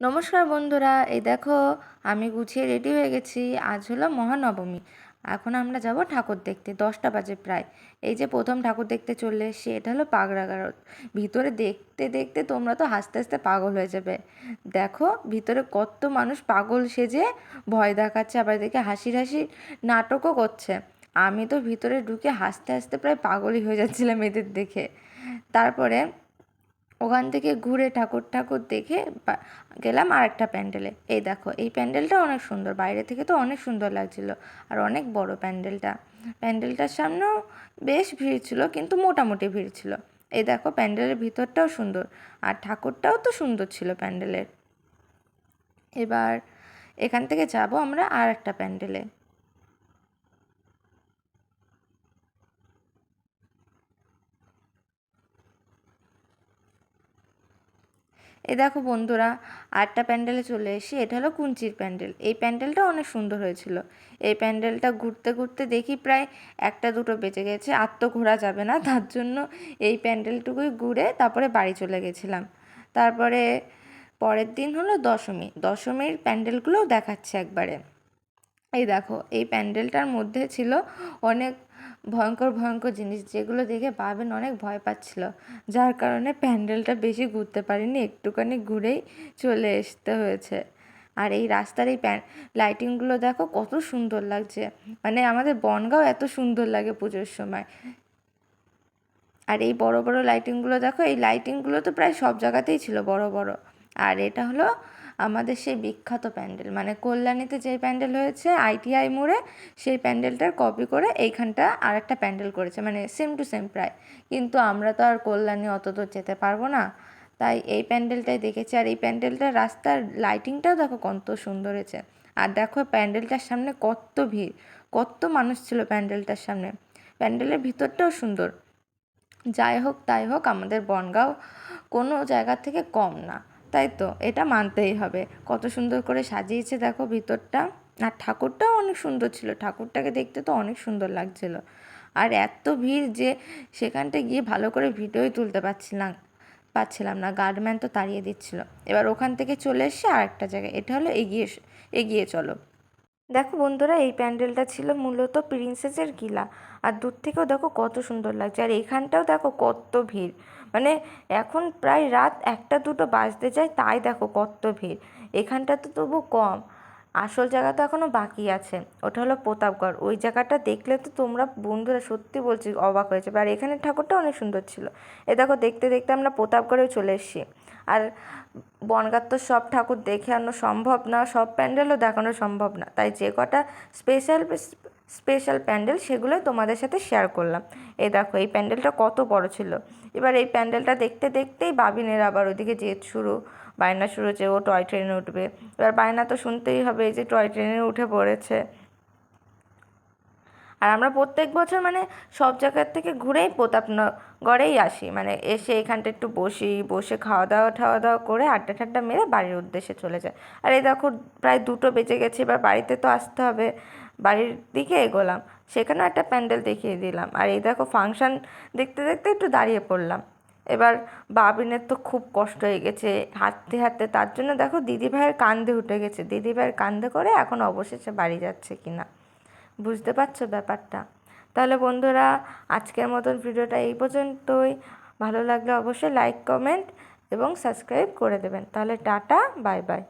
নমস্কার বন্ধুরা, এই দেখো আমি গুছিয়ে রেডি হয়ে গেছি। আজ হলো মহানবমী। এখন আমরা যাব ঠাকুর দেখতে, দশটা বাজে প্রায়। এই যে প্রথম ঠাকুর দেখতে চললে এসছি, এটা হলো পাগড়াগারদ ভিতরে দেখতে দেখতে তোমরা তো হাসতে হাসতে পাগল হয়ে যাবে। দেখো ভিতরে কত মানুষ পাগল সেজে ভয় দেখাচ্ছে, আবার দেখে হাসির হাসির নাটকও করছে। আমি তো ভিতরে ঢুকে হাসতে হাসতে প্রায় পাগলই হয়ে যাচ্ছিলাম এদের দেখে। তারপরে ওখান থেকে ঘুরে ঠাকুর ঠাকুর দেখে গেলাম আর একটা প্যান্ডেলে। এই দেখো, এই প্যান্ডেলটা অনেক সুন্দর, বাইরে থেকে তো অনেক সুন্দর লাগছিল, আর অনেক বড় প্যান্ডেলটা। প্যান্ডেলটার সামনেও বেশ ভিড় ছিল, কিন্তু মোটামুটি ভিড় ছিল। এই দেখো, প্যান্ডেলের ভিতরটাও সুন্দর, আর ঠাকুরটাও তো সুন্দর ছিল প্যান্ডেলের। এবার এখান থেকে যাব আমরা আর একটা প্যান্ডেলে। এই দেখো বন্ধুরা, আটটা প্যান্ডেলে চলে এসে এটা হলো কুঞ্চির প্যান্ডেল। এই প্যান্ডেলটা অনেক সুন্দর হয়েছিল। এই প্যান্ডেলটা ঘুরতে ঘুরতে দেখি প্রায় একটা দুটো বেঁচে গেছে, আর তো ঘোরা যাবে না, তার জন্য এই প্যান্ডেলটুকুই ঘুরে তারপরে বাড়ি চলে গেছিলাম। তারপরে পরের দিন হলো দশমী। দশমীর প্যান্ডেলগুলোও দেখাচ্ছে একবারে। এই দেখো, এই প্যান্ডেলটার মধ্যে ছিল অনেক ভয়ঙ্কর ভয়ঙ্কর জিনিস যেগুলো দেখে পাবেন অনেক ভয় পাচ্ছিল। যার কারণে প্যান্ডেলটা বেশি ঘুরতে পারিনি, একটুখানি ঘুরেই চলে আসতে হয়েছে। আর এই রাস্তার এই প্যান লাইটিংগুলো দেখো কত সুন্দর লাগছে। মানে আমাদের বনগাঁও এত সুন্দর লাগে পুজোর সময়। আর এই বড় বড় লাইটিংগুলো দেখো, এই লাইটিংগুলো তো প্রায় সব জায়গাতেই ছিল বড় বড়। আর এটা হলো আমাদের সেই বিখ্যাত প্যান্ডেল। মানে কল্যাণীতে যে প্যান্ডেল হয়েছে আইটিআই মোড়ে, সেই প্যান্ডেলটার কপি করে এইখানটা আর একটা প্যান্ডেল করেছে। মানে সেম টু সেম প্রায়। কিন্তু আমরা তো আর কল্যাণী অত দূর যেতে পারব না। তাই এই প্যান্ডেলটাই দেখেছি। আর এই প্যান্ডেলটার রাস্তার লাইটিংটাও দেখো কত সুন্দর হয়েছে। আর দেখো প্যান্ডেলটার সামনে কত ভিড়। কত মানুষ ছিল প্যান্ডেলটার সামনে। প্যান্ডেলের ভিতরটাও সুন্দর। যাই হোক, তাই হোক, আমাদের বনগাঁও কোনো জায়গা থেকে কম না। তাই তো, এটা মানতেই হবে। কত সুন্দর করে সাজিয়েছে দেখো ভিতরটা। আর ঠাকুরটাও অনেক সুন্দর ছিল। ঠাকুরটাকে দেখতে তো অনেক সুন্দর লাগছিল। আর এত ভিড় যে সেখানটা গিয়ে ভালো করে ভিডিওই তুলতে পারছিলাম পাচ্ছিলাম না। গার্ডম্যান তো তাড়িয়ে দিচ্ছিল। এবার ওখান থেকে চলে এসে আর একটা জায়গায়, এটা হলো এগিয়ে এগিয়ে চলো। দেখো বন্ধুরা, এই প্যান্ডেলটা ছিল মূলত প্রিন্সেসের কিলা আর দূর থেকেও দেখো কত সুন্দর লাগছে। আর এখানটাও দেখো কত ভিড়। মানে এখন প্রায় রাত একটা দুটো বাজতে যায়, তাই দেখো কত ভিড়। এখানটা তো তবু কম। আসল জায়গা তো এখনও বাকি আছে। ওটা হলো প্রতাপগড়। ওই জায়গাটা দেখলে তো তোমরা বন্ধুরা সত্যি বলছি অবাক হয়ে যাবে। আর এখানের ঠাকুরটা অনেক সুন্দর ছিল। এ দেখো, দেখতে দেখতে আমরা প্রতাপগড়েও চলে এসেছি। আর বনগাঁর তো সব ঠাকুর দেখে আনো সম্ভব না, সব প্যান্ডেলও দেখানো সম্ভব না। তাই যে কটা স্পেশাল স্পেশাল প্যান্ডেল সেগুলো তোমাদের সাথে শেয়ার করলাম। এ দেখো, এই প্যান্ডেলটা কত বড় ছিল। এবার এই প্যান্ডেলটা দেখতে, দেখতেই বাবিনের আবার ওদিকে জেদ শুরু। বায়না শুরু হচ্ছে ও টয় ট্রেনে উঠবে। এবার বায়না তো শুনতেই হবে, এই যে টয় ট্রেনে উঠে পড়েছে। আর আমরা প্রত্যেক বছর মানে সব জায়গার থেকে ঘুরেই প্রতাপনগরেই আসি। মানে এসে এখানটা একটু বসি, বসে খাওয়া দাওয়া ঠাওয়া দাওয়া করে আড্ডা ঠাড্ডা মেরে বাড়ির উদ্দেশ্যে চলে যায়। আর এই দেখো প্রায় দুটো বেজে গেছে, এবার বাড়িতে তো আসতে হবে। বাড়ির দিকে এগোলাম, সেখানেও একটা প্যান্ডেল দেখিয়ে দিলাম। আর এই দেখো ফাংশান দেখতে দেখতে একটু দাঁড়িয়ে পড়লাম। এবার বাবিনের তো খুব কষ্ট হয়ে গেছে। হাঁটতে হাঁটতে তার জন্য দেখো দিদিভাইয়ের কান্দে উঠে গেছে। দিদিভাইয়ের কান্দে করে এখন অবশেষে বাড়ি যাচ্ছে কিনা। বুঝতে পারছ ব্যাপারটা? তাহলে বন্ধুরা, আজকের মতন ভিডিওটা এই পর্যন্তই। ভালো লাগলে অবশ্যই লাইক কমেন্ট এবং সাবস্ক্রাইব করে দেবেন। তাহলে টাটা বাই বাই